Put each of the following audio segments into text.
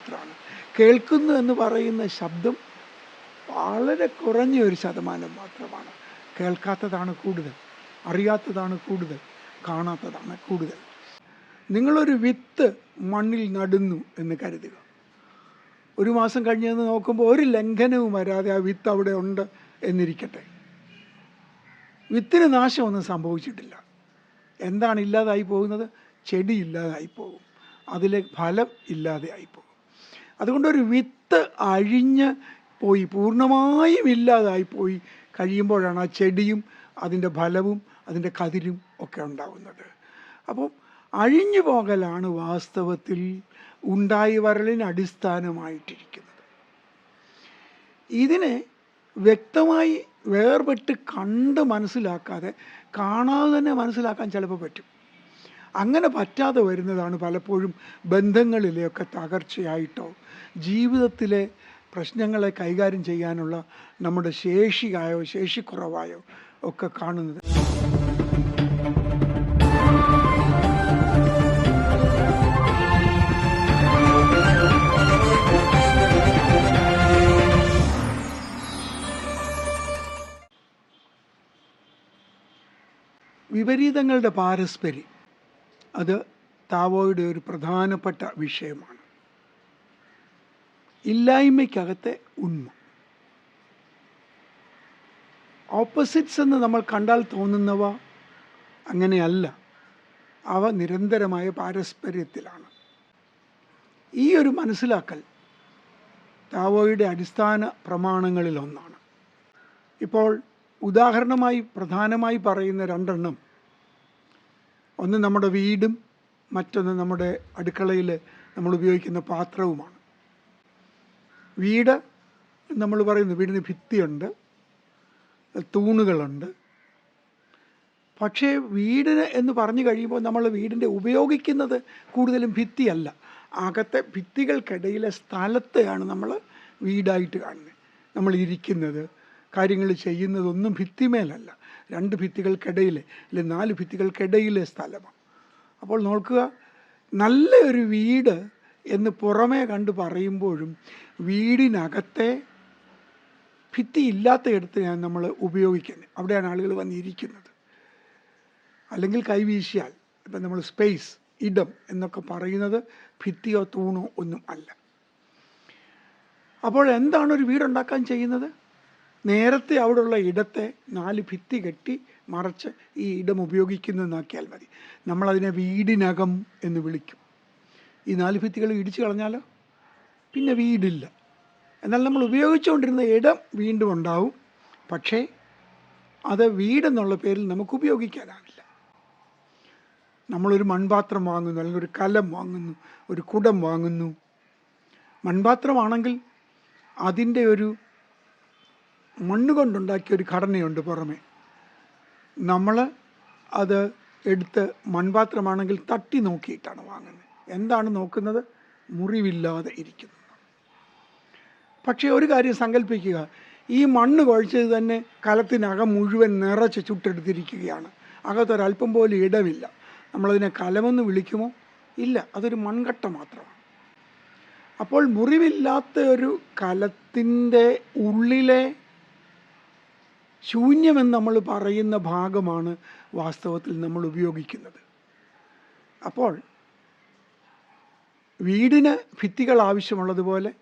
മാത്രമാണ്. കേൾക്കുന്നു എന്ന് പറയുന്ന ശബ്ദം വളരെ കുറഞ്ഞ ഒരു ശതമാനം മാത്രമാണ്. കേൾക്കാത്തതാണ് കൂടുതൽ. അറിയാത്തതാണ് കൂടുതൽ. കാണാത്തതാണ് കൂടുതൽ. നിങ്ങളൊരു വിത്ത് മണ്ണിൽ നടുന്നു എന്ന് കരുതുക. ഒരു മാസം കഴിഞ്ഞെന്ന് നോക്കുമ്പോൾ ഒരു ലംഘനവും വരാതെ ആ വിത്ത് അവിടെ ഉണ്ട് എന്നിരിക്കട്ടെ. വിത്തിന് നാശമൊന്നും സംഭവിച്ചിട്ടില്ല. എന്താണ് ഇല്ലാതായി പോകുന്നത്? ചെടി ഇല്ലാതായി പോകും. അതിലെ ഫലം ഇല്ലാതെ പോകും. അതുകൊണ്ട് ഒരു വിത്ത് അഴിഞ്ഞ് പോയി പൂർണമായും ഇല്ലാതായി പോയി കഴിയുമ്പോഴാണ് ആ ചെടിയും അതിന്റെ ഫലവും അതിന്റെ കതിരും ഒക്കെ ഉണ്ടാകുന്നത് അപ്പോൾ അഴിഞ്ഞു പോകലാണ് വാസ്തവത്തിൽ ഉണ്ടായി വരലിന് അടിസ്ഥാനമായിട്ടിരിക്കുന്നത്. ഇതിനെ വ്യക്തമായി വേർപെട്ട് കണ്ട് മനസ്സിലാക്കാതെ കാണാതെ തന്നെ മനസ്സിലാക്കാൻ ചിലപ്പോൾ പറ്റും. അങ്ങനെ പറ്റാതെ വരുന്നതാണ് പലപ്പോഴും ബന്ധങ്ങളിലെയൊക്കെ തകർച്ചയായിട്ടോ ജീവിതത്തിലെ പ്രശ്നങ്ങളെ കൈകാര്യം ചെയ്യാനുള്ള നമ്മുടെ ശേഷിയായോ ശേഷിക്കുറവായോ ഒക്കെ കാണുന്നത്. വിപരീതങ്ങളുടെ പാരസ്പര്യം. അത് താവോയുടെ ഒരു പ്രധാനപ്പെട്ട വിഷയമാണ്. ഇല്ലായ്മയ്ക്കകത്തെ ഉണ്മ. ഓപ്പോസിറ്റ്സ് എന്ന് നമ്മൾ കണ്ടാൽ തോന്നുന്നവ അങ്ങനെയല്ല. അവ നിരന്തരമായ പാരസ്പര്യത്തിലാണ്. ഈ ഒരു മനസ്സിലാക്കൽ താവോയുടെ അടിസ്ഥാന പ്രമാണങ്ങളിലൊന്നാണ്. ഇപ്പോൾ ഉദാഹരണമായി പ്രധാനമായി പറയുന്ന രണ്ടെണ്ണം ഒന്ന് നമ്മുടെ വീടും മറ്റൊന്ന് നമ്മുടെ അടുക്കളയിൽ നമ്മൾ ഉപയോഗിക്കുന്ന പാത്രവുമാണ്. വീട് നമ്മൾ പറയുന്നു വീടിന് ഭിത്തിയുണ്ട് തൂണുകളുണ്ട്. പക്ഷേ വീടിന് എന്ന് പറഞ്ഞു കഴിയുമ്പോൾ നമ്മൾ വീടിന്റെ ഉപയോഗിക്കുന്നത് കൂടുതലും ഭിത്തിയല്ല. അകത്തെ ഭിത്തികൾക്കിടയിലെ സ്ഥലത്തെയാണ് നമ്മൾ വീടായിട്ട് കാണുന്നത്. നമ്മൾ ഇരിക്കുന്നത് കാര്യങ്ങൾ ചെയ്യുന്നതൊന്നും ഭിത്തിമേലല്ല. രണ്ട് ഭിത്തികൾക്കിടയിൽ അല്ലെ നാല് ഭിത്തികൾക്കിടയിലെ സ്ഥലമാണ്. അപ്പോൾ നോക്കുക നല്ലൊരു വീട് എന്ന് പുറമേ കണ്ട് പറയുമ്പോഴും വീടിനകത്തെ ഭിത്തി ഇല്ലാത്ത ഇടത്ത് ഞാൻ നമ്മൾ ഉപയോഗിക്കുന്നത്. അവിടെയാണ് ആളുകൾ വന്നിരിക്കുന്നത്. അല്ലെങ്കിൽ കൈവീശിയാൽ ഇപ്പം നമ്മൾ സ്പേസ് ഇടം എന്നൊക്കെ പറയുന്നത് ഭിത്തിയോ തൂണോ ഒന്നും അല്ല. അപ്പോൾ എന്താണ് ഒരു വീടുണ്ടാക്കാൻ ചെയ്യുന്നത്? നേരത്തെ അവിടെയുള്ള ഇടത്തെ നാല് ഭിത്തി കെട്ടി മറച്ച് ഈ ഇടം ഉപയോഗിക്കുന്നതെന്നാക്കിയാൽ മതി. നമ്മളതിനെ വീടിനകം എന്ന് വിളിക്കും. ഈ നാല് ഭിത്തികൾ ഇടിച്ചു കളഞ്ഞാലോ? പിന്നെ വീടില്ല. എന്നാൽ നമ്മൾ ഉപയോഗിച്ചുകൊണ്ടിരുന്ന ഇടം വീണ്ടും ഉണ്ടാവും. പക്ഷേ അത് വീടെന്നുള്ള പേരിൽ നമുക്ക് ഉപയോഗിക്കാനാവില്ല. നമ്മളൊരു മൺപാത്രം വാങ്ങുന്നു അല്ലെങ്കിൽ ഒരു കലം വാങ്ങുന്നു ഒരു കുടം വാങ്ങുന്നു. മൺപാത്രമാണെങ്കിൽ അതിന്റെ ഒരു മണ്ണ് കൊണ്ടുണ്ടാക്കിയ ഒരു ഘടനയുണ്ട് പുറമെ. നമ്മൾ അത് എടുത്ത് മൺപാത്രമാണെങ്കിൽ തട്ടി നോക്കിയിട്ടാണ് വാങ്ങുന്നത്. എന്താണ് നോക്കുന്നത്? മുറിവില്ലാതെ ഇരിക്കുന്നത് പക്ഷേ ഒരു കാര്യം സങ്കല്പിക്കുക. ഈ മണ്ണ് കുഴച്ചത് തന്നെ കലത്തിനകം മുഴുവൻ നിറച്ച് ചുട്ടെടുത്തിരിക്കുകയാണ്. അകത്തൊരല്പം പോലും ഇടമില്ല നമ്മളതിനെ കലമെന്ന് വിളിക്കുമോ? ഇല്ല. അതൊരു മൺകട്ട മാത്രമാണ്. അപ്പോൾ മുറിവില്ലാത്ത ഒരു കലത്തിന്റെ ഉള്ളിലെ ശൂന്യമെന്ന് നമ്മൾ പറയുന്ന ഭാഗമാണ് വാസ്തവത്തിൽ നമ്മൾ ഉപയോഗിക്കുന്നത്. അപ്പോൾ വീടിന് ഭിത്തികൾ ആവശ്യമുള്ളതുപോലെ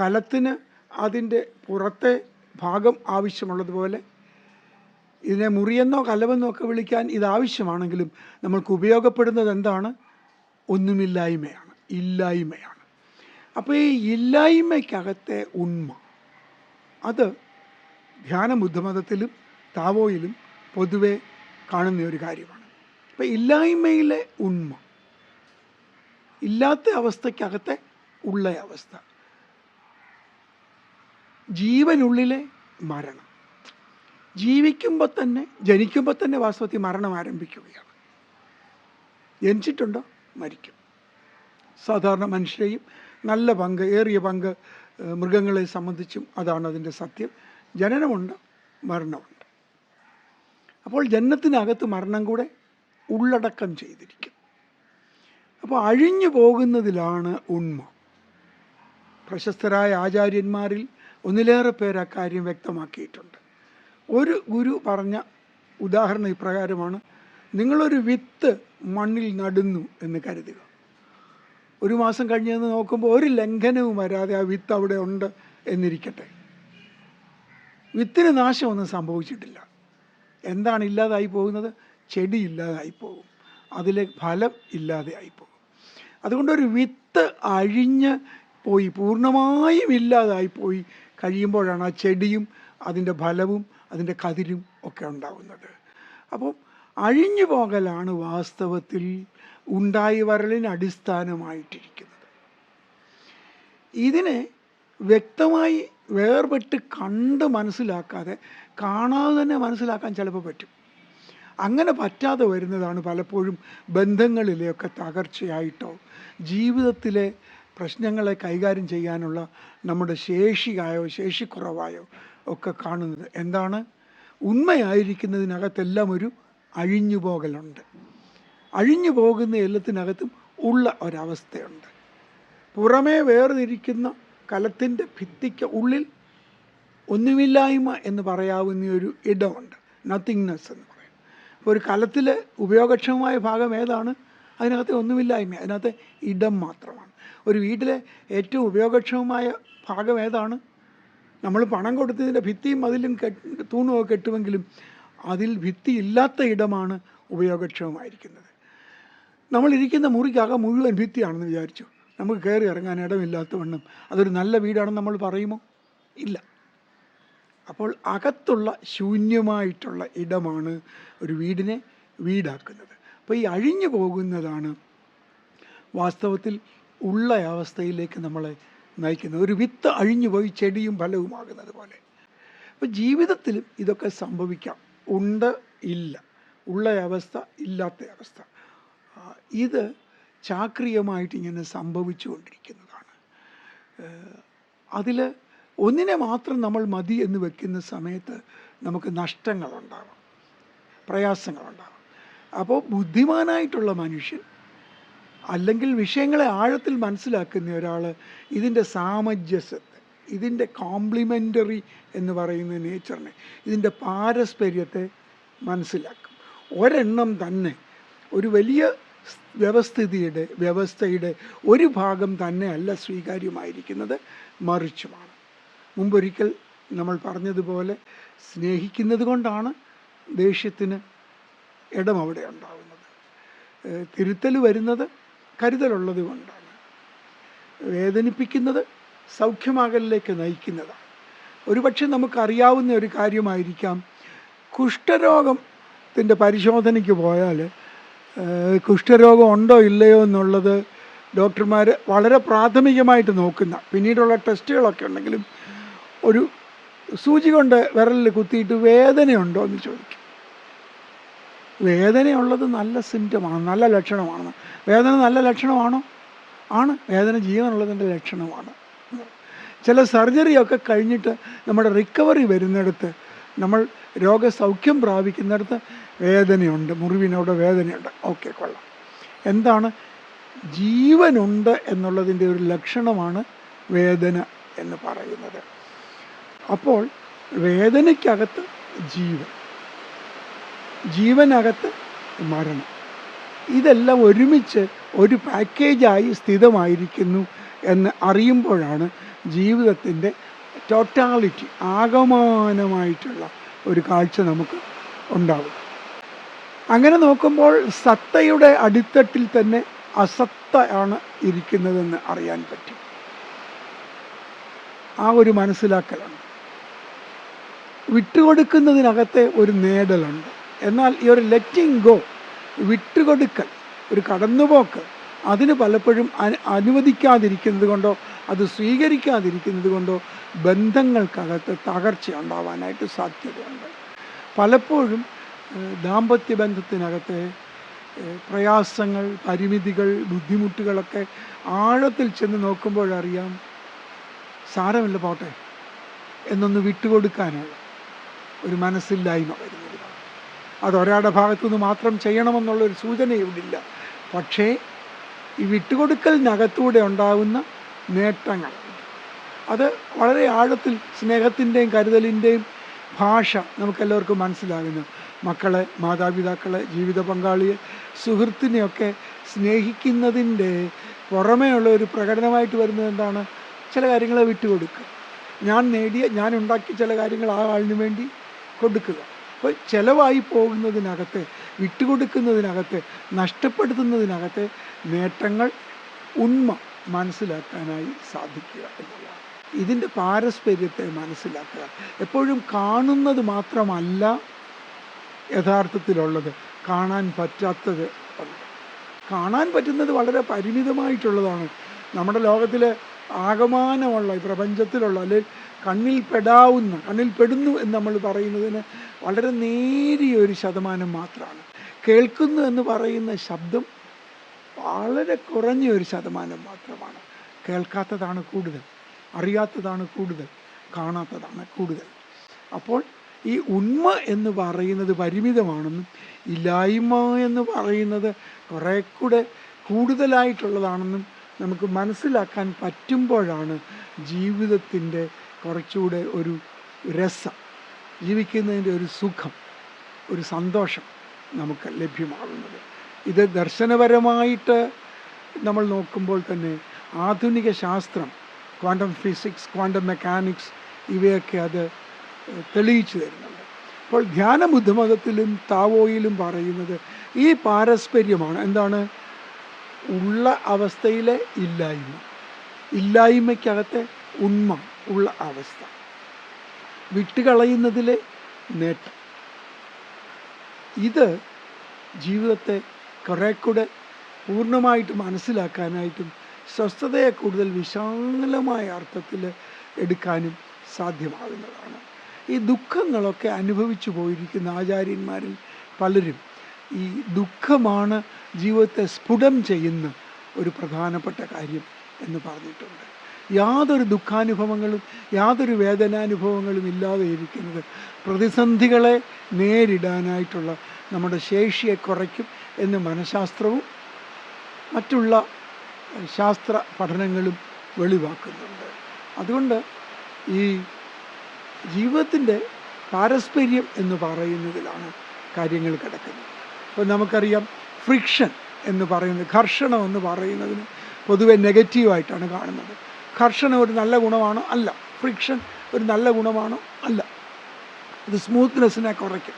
കലത്തിന് അതിന്റെ പുറത്തെ ഭാഗം ആവശ്യമുള്ളതുപോലെ ഇതിനെ മുറിയെന്നോ കലവെന്നോ ഒക്കെ വിളിക്കാൻ ഇതാവശ്യമാണെങ്കിലും നമ്മൾക്ക് ഉപയോഗപ്പെടുന്നത് എന്താണ്? ഒന്നുമില്ലായ്മയാണ് ഇല്ലായ്മയാണ്. അപ്പോൾ ഈ ഇല്ലായ്മയ്ക്കകത്തെ ഉണ്മ അത് ധ്യാന ബുദ്ധമതത്തിലും താവോയിലും പൊതുവെ കാണുന്ന ഒരു കാര്യമാണ്. അപ്പം ഇല്ലായ്മയിലെ ഉണ്മ ഇല്ലാത്ത അവസ്ഥയ്ക്കകത്തെ ഉള്ള അവസ്ഥ. ജീവനുള്ളിലെ മരണം. ജീവിക്കുമ്പോൾ തന്നെ ജനിക്കുമ്പോൾ തന്നെ വാസ്തവത്തിൽ മരണം ആരംഭിക്കുകയാണ്. ജനിച്ചിട്ടുണ്ടോ? മരിക്കും. സാധാരണ മനുഷ്യരെയും നല്ല പങ്ക് ഏറിയ പങ്ക് മൃഗങ്ങളെ സംബന്ധിച്ചും അതാണ് അതിന്റെ സത്യം. ജനനമുണ്ട് മരണമുണ്ട്. അപ്പോൾ ജനനത്തിനകത്ത് മരണം കൂടെ ഉള്ളടക്കം ചെയ്തിരിക്കും. അപ്പോൾ അഴിഞ്ഞു പോകുന്നതിലാണ് ഉണ്മ. പ്രശസ്തരായ ആചാര്യന്മാരിൽ ഒന്നിലേറെ പേർ അക്കാര്യം കാര്യം വ്യക്തമാക്കിയിട്ടുണ്ട്. ഒരു ഗുരു പറഞ്ഞ ഉദാഹരണം ഇപ്രകാരമാണ് നിങ്ങളൊരു വിത്ത് മണ്ണിൽ നടുന്നു എന്ന് കരുതുക. ഒരു മാസം കഴിഞ്ഞ് നോക്കുമ്പോൾ ഒരു ലംഘനവും വരാതെ ആ വിത്ത് അവിടെ ഉണ്ട് എന്നിരിക്കട്ടെ. വിത്തിന് നാശമൊന്നും സംഭവിച്ചിട്ടില്ല. എന്താണ് ഇല്ലാതായി പോകുന്നത്? ചെടി ഇല്ലാതായി പോകും. അതിലെ ഫലം ഇല്ലാതെ ആയി പോകും. അതുകൊണ്ട് ഒരു വിത്ത് അഴിഞ്ഞ് പോയി പൂർണമായും ഇല്ലാതായി പോയി കഴിയുമ്പോഴാണ് ആ ചെടിയും അതിന്റെ ഫലവും അതിന്റെ കതിരും ഒക്കെ ഉണ്ടാവുന്നത്. അപ്പോൾ അഴിഞ്ഞു പോകലാണ് വാസ്തവത്തിൽ ഉണ്ടായി വരലിന് അടിസ്ഥാനമായിട്ടിരിക്കുന്നത്. ഇതിനെ വ്യക്തമായി വേർപെട്ട് കണ്ട് മനസ്സിലാക്കാതെ കാണാതെ തന്നെ മനസ്സിലാക്കാൻ ചിലപ്പോൾ പറ്റും. അങ്ങനെ പറ്റാതെ വരുന്നതാണ് പലപ്പോഴും ബന്ധങ്ങളിലെയൊക്കെ തകർച്ചയായിട്ടോ ജീവിതത്തിലെ പ്രശ്നങ്ങളെ കൈകാര്യം ചെയ്യാനുള്ള നമ്മുടെ ശേഷിയായോ ശേഷിക്കുറവായോ ഒക്കെ കാണുന്നത്. എന്താണ്? ഉണ്മയായിരിക്കുന്നതിനകത്തെല്ലാം ഒരു അഴിഞ്ഞു പോകലുണ്ട് അഴിഞ്ഞു പോകുന്ന എല്ലാത്തിനകത്തും ഉള്ള ഒരവസ്ഥയുണ്ട്. പുറമേ വേർതിരിക്കുന്ന കലത്തിന്റെ ഭിത്തിക്ക് ഉള്ളിൽ ഒന്നുമില്ലായ്മ എന്ന് പറയാവുന്ന ഒരു ഇടമുണ്ട്. നത്തിങ്നെസ് എന്ന് പറയും. അപ്പോൾ ഒരു കലത്തിൽ ഉപയോഗക്ഷമമായ ഭാഗം ഏതാണ്? അതിനകത്ത് ഒന്നുമില്ലായ്മ അതിനകത്ത് ഇടം മാത്രമാണ്. ഒരു വീട്ടിലെ ഏറ്റവും ഉപയോഗക്ഷമമായ ഭാഗം ഏതാണ്? നമ്മൾ പണം കൊടുത്തതിന്റെ ഭിത്തിയും അതിലും കെട്ട് തൂണുമൊക്കെ കെട്ടുമെങ്കിലും അതിൽ ഭിത്തി ഇല്ലാത്ത ഇടമാണ് ഉപയോഗക്ഷമമായിരിക്കുന്നത്. നമ്മളിരിക്കുന്ന മുറിക്കകം മുഴുവൻ ഭിത്തിയാണെന്ന് വിചാരിച്ചു. നമുക്ക് കയറി ഇറങ്ങാൻ ഇടമില്ലാത്ത വണ്ണം. അതൊരു നല്ല വീടാണെന്ന് നമ്മൾ പറയുമോ? ഇല്ല. അപ്പോൾ അകത്തുള്ള ശൂന്യമായിട്ടുള്ള ഇടമാണ് ഒരു വീടിനെ വീടാക്കുന്നത്. അപ്പോൾ ഈ അഴിഞ്ഞു പോകുന്നതാണ് വാസ്തവത്തിൽ ഉള്ള അവസ്ഥയിലേക്ക് നമ്മളെ നയിക്കുന്നത്. ഒരു വിത്ത് അഴിഞ്ഞു പോയി ചെടിയും ഫലവുമാകുന്നത് പോലെ. അപ്പോൾ ജീവിതത്തിലും ഇതൊക്കെ സംഭവിക്കാം. ഉണ്ട് ഇല്ല. ഉള്ള അവസ്ഥ ഇല്ലാത്ത അവസ്ഥ. ഇത് ചാക്രിയമായിട്ട് ഇങ്ങനെ സംഭവിച്ചുകൊണ്ടിരിക്കുന്നതാണ് അതിൽ ഒന്നിനെ മാത്രം നമ്മൾ മതി എന്ന് വെക്കുന്ന സമയത്ത് നമുക്ക് നഷ്ടങ്ങളുണ്ടാവാം പ്രയാസങ്ങളുണ്ടാവാം. അപ്പോൾ ബുദ്ധിമാനായിട്ടുള്ള മനുഷ്യൻ അല്ലെങ്കിൽ വിഷയങ്ങളെ ആഴത്തിൽ മനസ്സിലാക്കുന്ന ഒരാൾ ഇതിന്റെ സാമഞ്ജസ്യത്തെ ഇതിന്റെ കോംപ്ലിമെന്ററി എന്ന് പറയുന്ന നേച്ചറിനെ ഇതിന്റെ പാരസ്പര്യത്തെ മനസ്സിലാക്കും. ഒരെണ്ണം തന്നെ ഒരു വലിയ വ്യവസ്ഥിതിയുടെ വ്യവസ്ഥയുടെ ഒരു ഭാഗം തന്നെ അല്ല സ്വീകാര്യമായിരിക്കുന്നത് മറിച്ചുമാണ്. മുമ്പൊരിക്കൽ നമ്മൾ പറഞ്ഞതുപോലെ സ്നേഹിക്കുന്നത് കൊണ്ടാണ് ദേഷ്യത്തിന് ഇടം അവിടെ ഉണ്ടാകുന്നത് തിരുത്തൽ വരുന്നത് കരുതലുള്ളത് കൊണ്ടാണ്. വേദനിപ്പിക്കുന്നത് സൗഖ്യമാകലിലേക്ക് നയിക്കുന്നതാണ്. ഒരുപക്ഷെ നമുക്കറിയാവുന്ന ഒരു കാര്യമായിരിക്കാം കുഷ്ഠരോഗത്തിന്റെ പരിശോധനയ്ക്ക് പോയാൽ കുഷ്ഠരോഗം ഉണ്ടോ ഇല്ലയോ എന്നുള്ളത് ഡോക്ടർമാർ വളരെ പ്രാഥമികമായിട്ട് നോക്കുന്ന പിന്നീടുള്ള ടെസ്റ്റുകളൊക്കെ ഉണ്ടെങ്കിലും ഒരു സൂചി കൊണ്ട് വിരലിൽ കുത്തിയിട്ട് വേദനയുണ്ടോ എന്ന് ചോദിക്കും. വേദനയുള്ളത് നല്ല സിംറ്റമാണ് നല്ല ലക്ഷണമാണ്. വേദന നല്ല ലക്ഷണമാണോ? ആണ്. വേദന ജീവനുള്ളതിന്റെ ലക്ഷണമാണ്. ചില സർജറിയൊക്കെ കഴിഞ്ഞിട്ട് നമ്മുടെ റിക്കവറി വരുന്നിടത്ത് നമ്മൾ രോഗസൗഖ്യം പ്രാപിക്കുന്നിടത്ത് വേദനയുണ്ട് മുറിവിനോട് വേദനയുണ്ട്. ഓക്കെ കൊള്ളാം. എന്താണ്? ജീവനുണ്ട് എന്നുള്ളതിന്റെ ഒരു ലക്ഷണമാണ് വേദന എന്ന് പറയുന്നത്. അപ്പോൾ വേദനയ്ക്കകത്ത് ജീവൻ ജീവനകത്ത് മരണം. ഇതെല്ലാം ഒരുമിച്ച് ഒരു പാക്കേജായി സ്ഥിതമായിരിക്കുന്നു എന്ന് അറിയുമ്പോഴാണ് ജീവിതത്തിന്റെ ടോട്ടാലിറ്റി ആകമാനമായിട്ടുള്ള ഒരു കാഴ്ച നമുക്ക് ഉണ്ടാവും അങ്ങനെ നോക്കുമ്പോൾ സത്തയുടെ അടിത്തട്ടിൽ തന്നെ അസത്ത ആണ് ഇരിക്കുന്നതെന്ന് അറിയാൻ പറ്റും. ആ ഒരു മനസ്സിലാക്കലുണ്ട്. വിട്ടുകൊടുക്കുന്നതിനകത്തെ ഒരു നേടലുണ്ട്. എന്നാൽ ഈ ഒരു ലെറ്റിംഗ് ഗോ വിട്ടുകൊടുക്കൽ ഒരു കടന്നുപോക്ക് അതിന് പലപ്പോഴും അനു അനുവദിക്കാതിരിക്കുന്നത് കൊണ്ടോ അത് സ്വീകരിക്കാതിരിക്കുന്നത് കൊണ്ടോ ബന്ധങ്ങൾക്കകത്ത് തകർച്ച ഉണ്ടാവാനായിട്ട് സാധ്യതയുണ്ട്. പലപ്പോഴും ദാമ്പത്യ ബന്ധത്തിനകത്തെ പ്രയാസങ്ങൾ പരിമിതികൾ ബുദ്ധിമുട്ടുകളൊക്കെ ആഴത്തിൽ ചെന്ന് നോക്കുമ്പോഴറിയാം സാരമില്ല പോട്ടെ എന്നൊന്ന് വിട്ടുകൊടുക്കാനുള്ള ഒരു മനസ്സില്ലായ്മ വരുന്നത്. അതൊരാളുടെ ഭാഗത്തു ഭാഗത്തുനിന്ന് മാത്രം ചെയ്യണമെന്നുള്ളൊരു സൂചന ഇവിടില്ല പക്ഷേ ഈ വിട്ടുകൊടുക്കലിനകത്തൂടെ ഉണ്ടാകുന്ന നേട്ടങ്ങൾ. അത് വളരെ ആഴത്തിൽ സ്നേഹത്തിന്റെയും കരുതലിന്റെയും ഭാഷ നമുക്കെല്ലാവർക്കും മനസ്സിലാകുന്നു. മക്കളെ മാതാപിതാക്കളെ ജീവിത പങ്കാളിയെ സുഹൃത്തിനെയൊക്കെ സ്നേഹിക്കുന്നതിന്റെ പുറമേയുള്ള ഒരു പ്രകടനമായിട്ട് വരുന്നത് എന്താണ്? ചില കാര്യങ്ങളെ വിട്ടുകൊടുക്കുക. ഞാൻ നേടിയ ഞാൻ ഉണ്ടാക്കിയ ചില കാര്യങ്ങൾ ആ ആളിന് വേണ്ടി കൊടുക്കുക. അപ്പോൾ ചിലവായി പോകുന്നതിനകത്ത് വിട്ടുകൊടുക്കുന്നതിനകത്ത് നഷ്ടപ്പെടുത്തുന്നതിനകത്ത് നേട്ടങ്ങൾ ഉണ്മ മനസ്സിലാക്കാനായി സാധിക്കുക എന്നുള്ളതാണ്. ഇതിന്റെ പാരസ്പര്യത്തെ മനസ്സിലാക്കുക. എപ്പോഴും കാണുന്നത് മാത്രമല്ല യഥാർത്ഥത്തിലുള്ളത്. കാണാൻ പറ്റാത്തത്. കാണാൻ പറ്റുന്നത് വളരെ പരിമിതമായിട്ടുള്ളതാണ്. നമ്മുടെ ലോകത്തിൽ ആകമാനമുള്ള ഈ പ്രപഞ്ചത്തിലുള്ള അല്ലെങ്കിൽ കണ്ണിൽ പെടാവുന്ന കണ്ണിൽ പെടുന്നു എന്ന് നമ്മൾ പറയുന്നതിന് വളരെ നേരിയ ഒരു ശതമാനം മാത്രമാണ്. കേൾക്കുന്നു എന്ന് പറയുന്ന ശബ്ദം വളരെ കുറഞ്ഞ ഒരു ശതമാനം മാത്രമാണ്. കേൾക്കാത്തതാണ് കൂടുതൽ. അറിയാത്തതാണ് കൂടുതൽ. കാണാത്തതാണ് കൂടുതൽ. അപ്പോൾ ഈ ഉണ്മ എന്ന് പറയുന്നത് പരിമിതമാണെന്നും ഇല്ലായ്മ എന്ന് പറയുന്നത് കുറേ കൂടെ കൂടുതലായിട്ടുള്ളതാണെന്നും നമുക്ക് മനസ്സിലാക്കാൻ പറ്റുമ്പോഴാണ് ജീവിതത്തിന്റെ കുറച്ചുകൂടെ ഒരു രസം ജീവിക്കുന്നതിന്റെ ഒരു സുഖം ഒരു സന്തോഷം നമുക്ക് ലഭ്യമാകുന്നത്. ഇത് ദർശനപരമായിട്ട് നമ്മൾ നോക്കുമ്പോൾ തന്നെ ആധുനിക ശാസ്ത്രം ക്വാണ്ടം ഫിസിക്സ് ക്വാണ്ടം മെക്കാനിക്സ് ഇവയൊക്കെ അത് തെളിയിച്ചു തരുന്നുണ്ട്. അപ്പോൾ ധ്യാന ബുദ്ധമതത്തിലും താവോയിലും പറയുന്നത് ഈ പാരസ്പര്യമാണ്. എന്താണ്? ഉള്ള അവസ്ഥയിലെ ഇല്ലായ്മ. ഇല്ലായ്മയ്ക്കകത്തെ ഉണ്മ ഉള്ള അവസ്ഥ. വിട്ടുകളയുന്നതിലെ നേട്ടം. ഇത് ജീവിതത്തെ കുറേ കൂടെ പൂർണമായിട്ട് മനസ്സിലാക്കാനായിട്ടും സ്വസ്ഥതയെ കൂടുതൽ വിശാലമായ അർത്ഥത്തിൽ എടുക്കാനും സാധ്യമാകുന്നതാണ്. ഈ ദുഃഖങ്ങളൊക്കെ അനുഭവിച്ചു പോയിരിക്കുന്ന ആചാര്യന്മാരിൽ പലരും ഈ ദുഃഖമാണ് ജീവിതത്തെ സ്ഫുടം ചെയ്യുന്ന ഒരു പ്രധാനപ്പെട്ട കാര്യം എന്ന് പറഞ്ഞിട്ടുണ്ട്. യാതൊരു ദുഃഖാനുഭവങ്ങളും യാതൊരു വേദനാനുഭവങ്ങളും ഇല്ലാതെ ഇരിക്കുന്നത് പ്രതിസന്ധികളെ നേരിടാനായിട്ടുള്ള നമ്മുടെ ശേഷിയെ കുറയ്ക്കും എന്ന് മനഃശാസ്ത്രവും മറ്റുള്ള ശാസ്ത്ര പഠനങ്ങളും വെളിവാക്കുന്നുണ്ട്. അതുകൊണ്ട് ഈ ജീവിതത്തിന്റെ പാരസ്പര്യം എന്ന് പറയുന്നതിലാണ് കാര്യങ്ങൾ കിടക്കുന്നത്. അപ്പോൾ നമുക്കറിയാം ഫ്രിക്ഷൻ എന്ന് പറയുന്നത് ഘർഷണം എന്ന് പറയുന്നതിന് പൊതുവെ നെഗറ്റീവായിട്ടാണ് കാണുന്നത്. ഘർഷണം ഒരു നല്ല ഗുണമാണോ? അല്ല. ഫ്രിക്ഷൻ ഒരു നല്ല ഗുണമാണോ? അല്ല. ഇത് സ്മൂത്ത്നെസ്സിനെ കുറയ്ക്കും.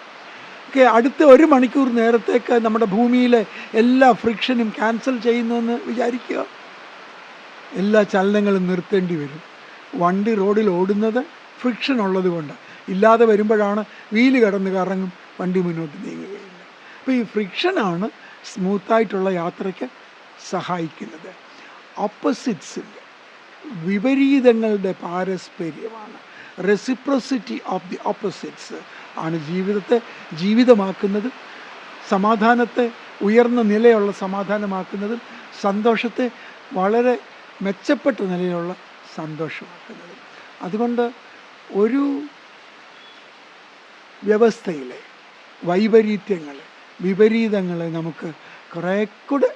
ഓക്കെ അടുത്ത ഒരു മണിക്കൂർ നേരത്തേക്ക് നമ്മുടെ ഭൂമിയിലെ എല്ലാ ഫ്രിക്ഷനും ക്യാൻസൽ ചെയ്യുന്നുവെന്ന് വിചാരിക്കുക. എല്ലാ ചലനങ്ങളും നിർത്തേണ്ടി വരും. വണ്ടി റോഡിൽ ഓടുന്നത് ഫ്രിക്ഷൻ ഉള്ളത് കൊണ്ട്. ഇല്ലാതെ വരുമ്പോഴാണ് വീൽ കടന്ന് കറങ്ങും വണ്ടി മുന്നോട്ട് നീങ്ങുകയില്ല അപ്പോൾ ഈ ഫ്രിക്ഷനാണ് സ്മൂത്തായിട്ടുള്ള യാത്രയ്ക്ക് സഹായിക്കുന്നത്. ഓപ്പോസിറ്റ്സിന്റെ വിപരീതങ്ങളുടെ പാരസ്പര്യമാണ്. റെസിപ്രസിറ്റി ഓഫ് ദി ഓപ്പോസിറ്റ്സ് ആണ് ജീവിതത്തെ ജീവിതമാക്കുന്നത് സമാധാനത്തെ ഉയർന്ന നിലയുള്ള സമാധാനമാക്കുന്നതും സന്തോഷത്തെ വളരെ മെച്ചപ്പെട്ട നിലയിലുള്ള സന്തോഷമാക്കുന്നതും. അതുകൊണ്ട് ഒരു വ്യവസ്ഥയിലെ വൈപരീത്യങ്ങൾ വിപരീതങ്ങളെ നമുക്ക് കുറേ കൂടെ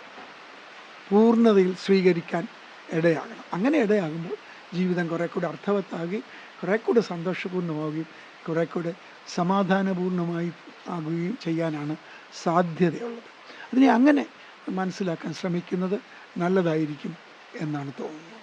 പൂർണതയിൽ സ്വീകരിക്കാൻ ഇടയാകണം. അങ്ങനെ ഇടയാകുമ്പോൾ ജീവിതം കുറേ കൂടെ അർത്ഥവത്താകുകയും കുറേ കൂടെ സന്തോഷപൂർണമാവുകയും കുറേ കൂടെ സമാധാനപൂർണമായി ആകുകയും ചെയ്യാനാണ് സാധ്യതയുള്ളത്. അതിനെ അങ്ങനെ മനസ്സിലാക്കാൻ ശ്രമിക്കുന്നത് നല്ലതായിരിക്കും എന്നാണ് തോന്നുന്നത്.